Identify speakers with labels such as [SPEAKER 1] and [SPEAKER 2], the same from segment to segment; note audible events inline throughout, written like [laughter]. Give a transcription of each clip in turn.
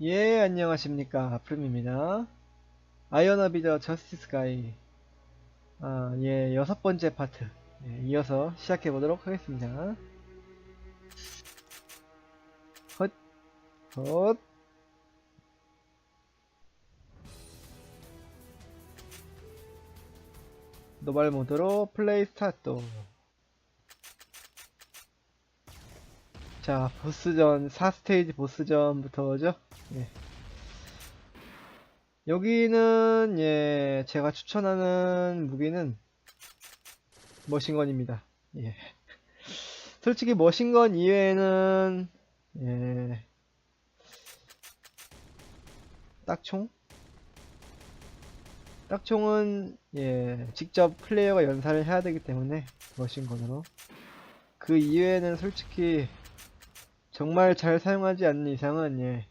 [SPEAKER 1] 예, 안녕하십니까. 아프름입니다. 아이언 어비더 저스티스 가이. 아, 예, 여섯 번째 파트. 예, 이어서 시작해 보도록 하겠습니다. 헛, 헛. 노발 모드로 플레이 스타트. 자, 보스전, 4스테이지 보스전부터죠. 예. 여기는, 예, 제가 추천하는 무기는 머신건입니다. 예. 솔직히 머신건 이외에는, 예, 딱총? 딱총은, 예, 직접 플레이어가 연사를 해야 되기 때문에, 머신건으로. 그 이외에는 솔직히, 정말 잘 사용하지 않는 이상은 예,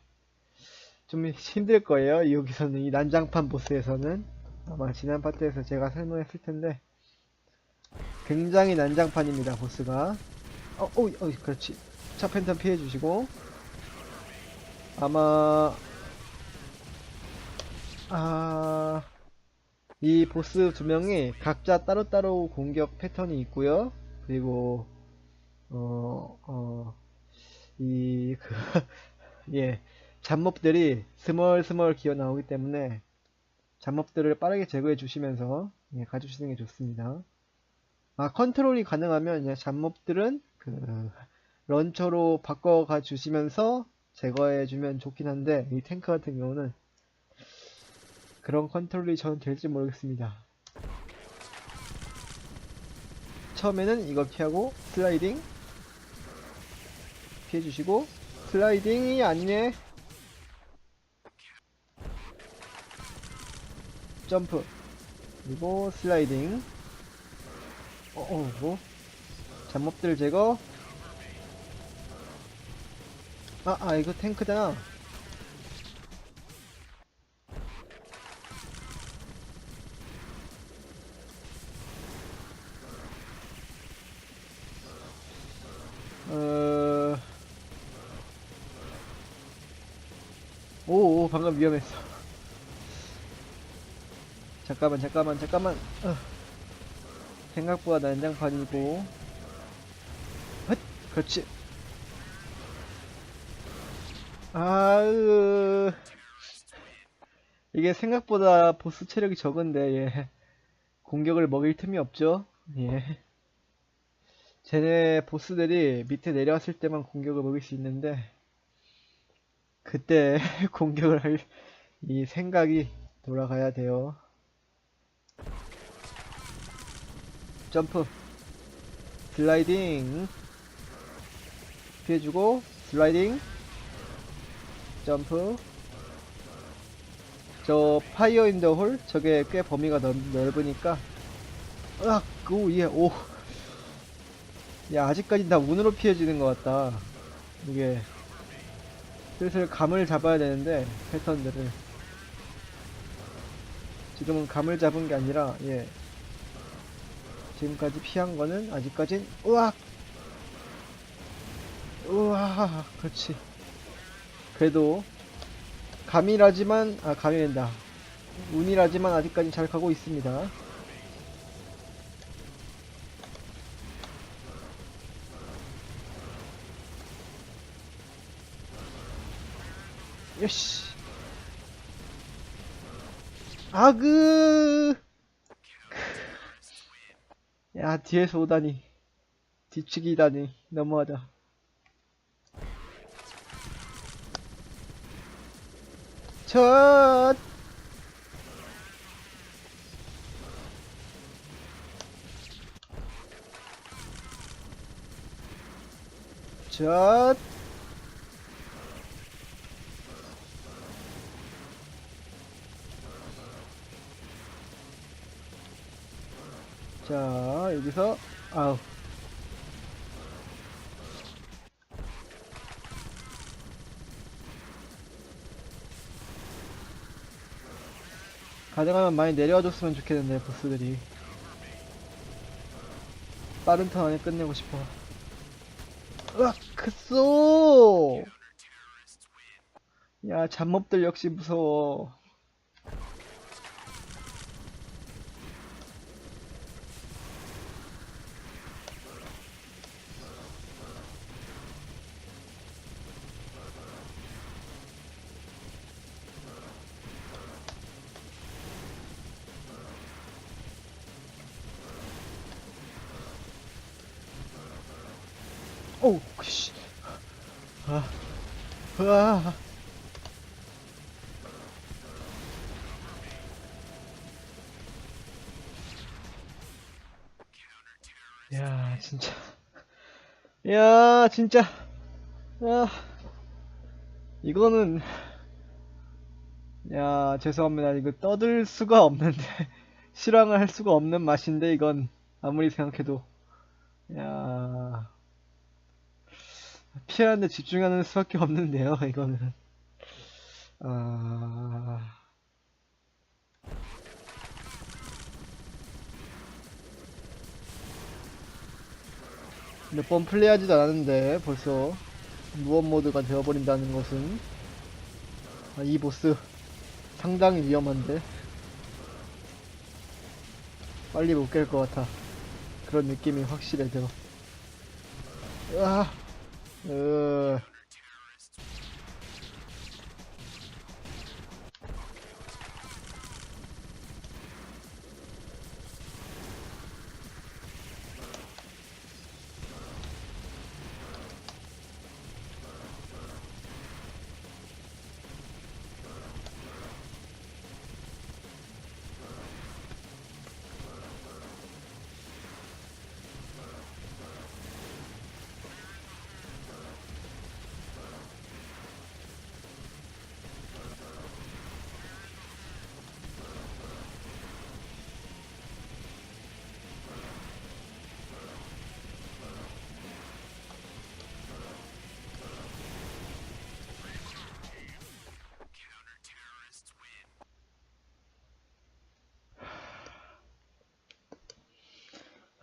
[SPEAKER 1] 좀 힘들 거예요. 여기서는 이 난장판 보스에서는 아마 지난 파트에서 제가 설명했을 텐데 굉장히 난장판입니다. 보스가 어, 어, 어 그렇지. 차 팬텀 피해 주시고 아마 아, 이 보스 두 명이 각자 따로따로 공격 패턴이 있고요. 그리고 어, 어, 이, 그, [laughs] 예, 잡몹들이 스멀스멀 기어 나오기 때문에 잡몹들을 빠르게 제거해 주시면서 예, 가주시는 게 좋습니다. 아, 컨트롤이 가능하면 예, 잡몹들은 그 런처로 바꿔가 주시면서 제거해 주면 좋긴 한데 이 탱크 같은 경우는 그런 컨트롤이 저는 될지 모르겠습니다. 처음에는 이거 피하고 슬라이딩 피해주시고 슬라이딩이 아니네 점프. 그리고 슬라이딩. 어어 뭐? 잡몹들 제거. 아, 아 이거 탱크잖 오, 오, 방금 위험했어. 잠깐만, 잠깐만, 잠깐만. 어. 생각보다 난장판이고. 헛! 그렇지. 아으. 이게 생각보다 보스 체력이 적은데, 예. 공격을 먹일 틈이 없죠. 예. 쟤네 보스들이 밑에 내려왔을 때만 공격을 먹일 수 있는데, 그때 [laughs] 공격을 할 이 생각이 돌아가야 돼요. 점프, 슬라이딩, 피해주고, 슬라이딩, 점프. 저 파이어 인 더 홀 저게 꽤 범위가 넓, 넓으니까 으악 오 예, 오. 야 아직까지 다 운으로 피해지는 것 같다. 이게 슬슬 감을 잡아야 되는데 패턴들을. 지금은 감을 잡은 게 아니라 예. 지금까지 피한 거는 아직까진 우악! 우와 그렇지. 그래도 감이라지만 아 감이 된다. 운이라지만 아직까지 잘 가고 있습니다 요시 아그. 야 뒤에서 오다니. 뒤치기다니. 너무하다. 첫. 첫. 자, 여기서, 아우. 가능하면 많이 내려와줬으면 좋겠는데, 보스들이. 빠른 턴 안에 끝내고 싶어. 으악, 크쏘! 야, 잡몹들 역시 무서워. 오, 씨. 아, 아. 야, 진짜. 야, 진짜. 야. 이거는. 야, 죄송합니다. 이거 떠들 수가 없는데. [laughs] 실황을 할 수가 없는 맛인데, 이건. 아무리 생각해도. 야. 피하는데 집중하는 수밖에 없는데요, [laughs] 이거는. 아. 몇 번 플레이하지도 않았는데 벌써 무원 모드가 되어버린다는 것은 아, 이 보스 상당히 위험한데 빨리 못 깰 것 같아 그런 느낌이 확실해 들어 으아 으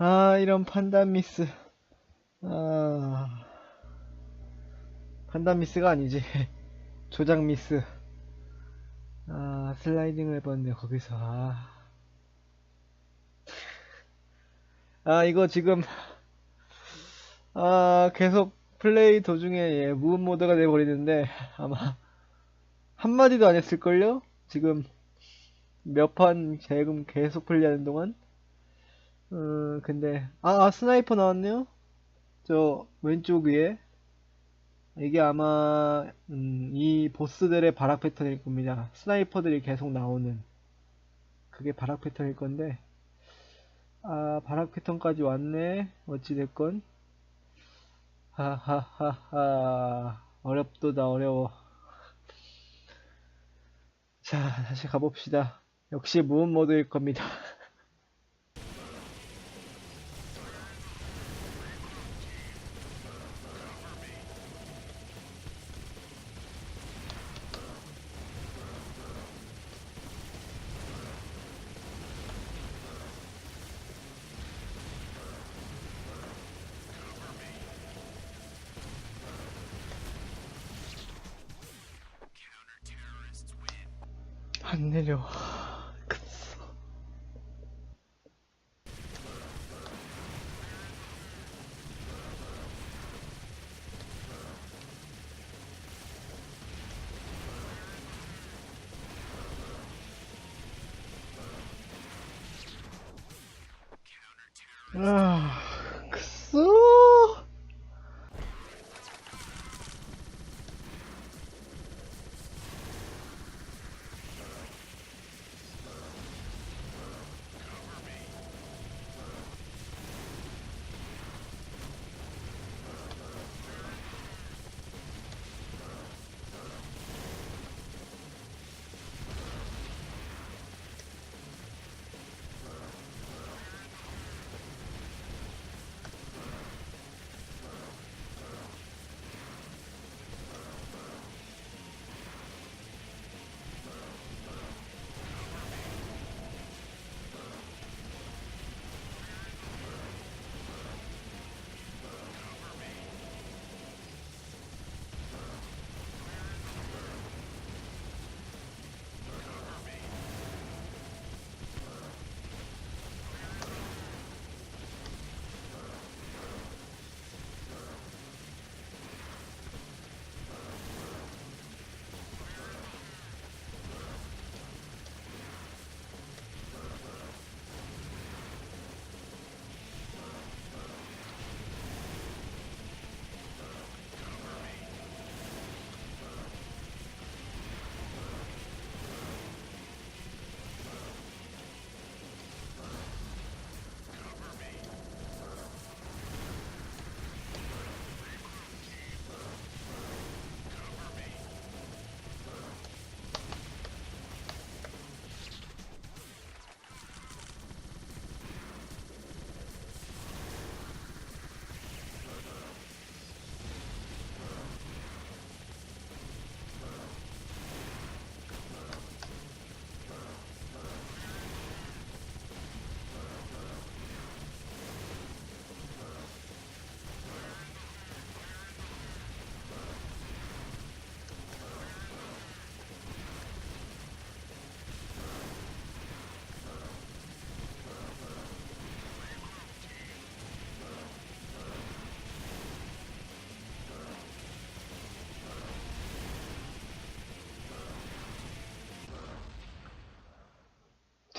[SPEAKER 1] 아, 이런 판단 미스. 아, 판단 미스가 아니지. [laughs] 조작 미스. 아, 슬라이딩을 해봤는데, 거기서, 아. 아, 이거 지금, 아, 계속 플레이 도중에, 예, 무음 모드가 돼버리는데, 아마, 한마디도 안 했을걸요? 지금, 몇 판 지금 계속 플레이하는 동안? 음, 근데, 아, 아, 스나이퍼 나왔네요? 저, 왼쪽 위에. 이게 아마, 음, 이 보스들의 발악 패턴일 겁니다. 스나이퍼들이 계속 나오는. 그게 발악 패턴일 건데, 아, 발악 패턴까지 왔네. 어찌됐건. 하하하하. 어렵도다, 어려워. 자, 다시 가봅시다. 역시 무음 모드일 겁니다. 안 내려. 급소. 아,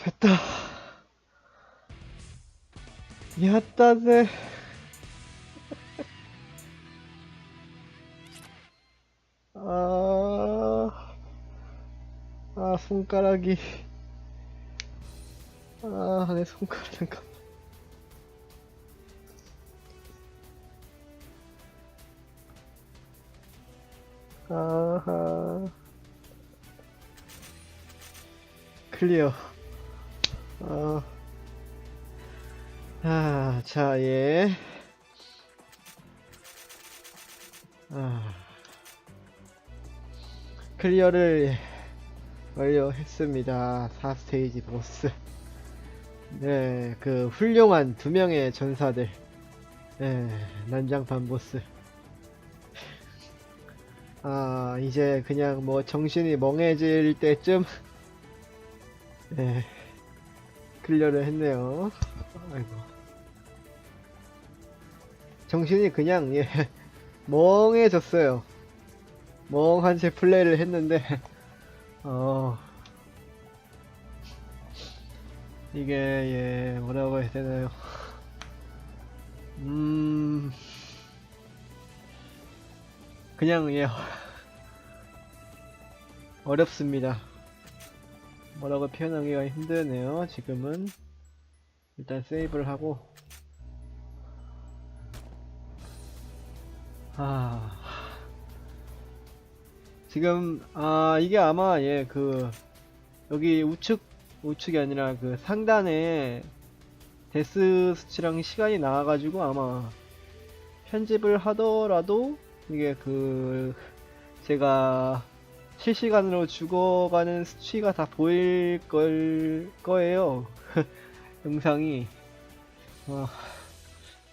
[SPEAKER 1] 됐다. 야따세. 아, 아, 손가락이. 아, 내 손가락 잠깐. 아하. 클리어. 아. 아, 자, 예. 아. 클리어를 완료했습니다. 4스테이지 보스. 네, 그 훌륭한 두 명의 전사들. 네, 난장판 보스. 아, 이제 그냥 뭐 정신이 멍해질 때쯤 네, 클리어를 했네요. 아이고. 정신이 그냥 예, [laughs] 멍해졌어요. 멍한 채 플레이를 했는데 [laughs] 어 이게 예 뭐라고 해야 되나요? 음 그냥 예 [laughs] 어렵습니다. 뭐라고 표현하기가 힘드네요. 지금은 일단 세이브를 하고 아 지금 아 이게 아마 예 그 여기 우측 우측이 아니라 그 상단에 데스 수치랑 시간이 나와가지고 아마 편집을 하더라도 이게 그 제가 실시간으로 죽어가는 수치가 다 보일 걸 거예요 [laughs] 영상이 어,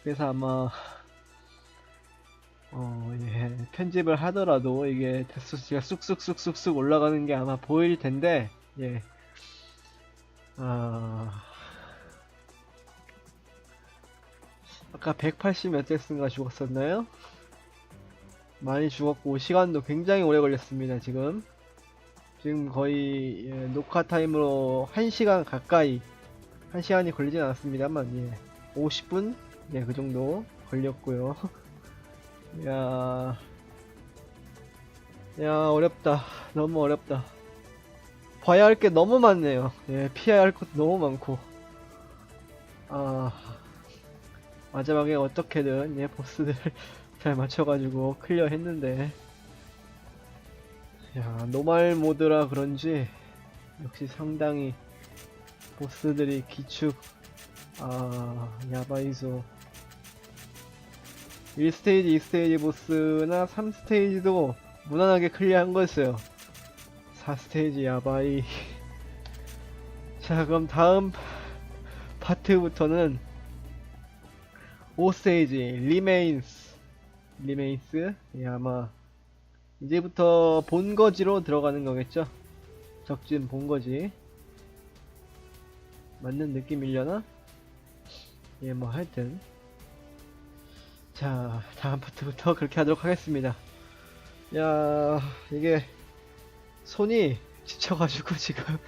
[SPEAKER 1] 그래서 아마 어, 예, 편집을 하더라도 이게 데스수치가 쑥쑥쑥쑥쑥 올라가는 게 아마 보일 텐데, 예. 아, 아까 180몇 데스인가 죽었었나요? 많이 죽었고, 시간도 굉장히 오래 걸렸습니다, 지금. 지금 거의, 예, 녹화 타임으로 1시간 가까이, 1시간이 걸리진 않았습니다만, 예. 50분? 예, 그 정도 걸렸고요. [laughs] 야, 야, 어렵다. 너무 어렵다. 봐야 할 게 너무 많네요. 예, 피해야 할 것도 너무 많고. 아, 마지막에 어떻게든, 예, 보스들 [laughs] 잘 맞춰가지고 클리어 했는데. 야, 노말 모드라 그런지, 역시 상당히 보스들이 기축, 아, 야바이소. 1스테이지, 2스테이지 보스나 3스테이지도 무난하게 클리어한 거였어요. 4스테이지 야바이. [laughs] 자, 그럼 다음 파트부터는 5스테이지 리메인스. 리메인스. 예, 아마 이제부터 본거지로 들어가는 거겠죠? 적진 본거지. 맞는 느낌이려나? 예, 뭐 하여튼. 자, 다음 파트부터 [laughs] 그렇게 하도록 하겠습니다. 야, 이게 손이 지쳐가지고 지금 [laughs]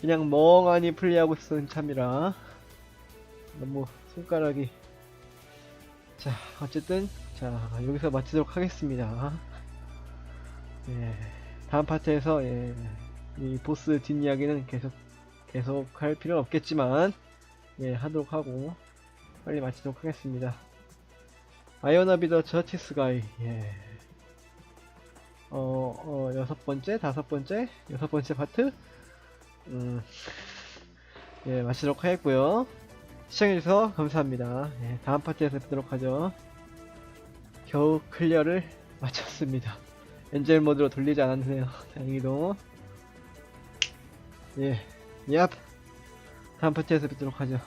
[SPEAKER 1] 그냥 멍하니 플레이하고 있었는 참이라 너무 손가락이 자, 어쨌든 자 여기서 마치도록 하겠습니다. 예, 다음 파트에서 예, 이 보스 뒷이야기는 계속 계속 할 필요는 없겠지만 예, 하도록 하고 빨리 마치도록 하겠습니다. 아이오나비더 저티스 가이, 예. 어, 어, 여섯 번째, 다섯 번째, 여섯 번째 파트, 음, 예, 마치도록 하겠고요 시청해주셔서 감사합니다. 예, 다음 파트에서 뵙도록 하죠. 겨우 클리어를 [laughs] 마쳤습니다. 엔젤 모드로 돌리지 않았네요. [laughs] 다행히도. 예, 얍. 다음 파트에서 뵙도록 하죠.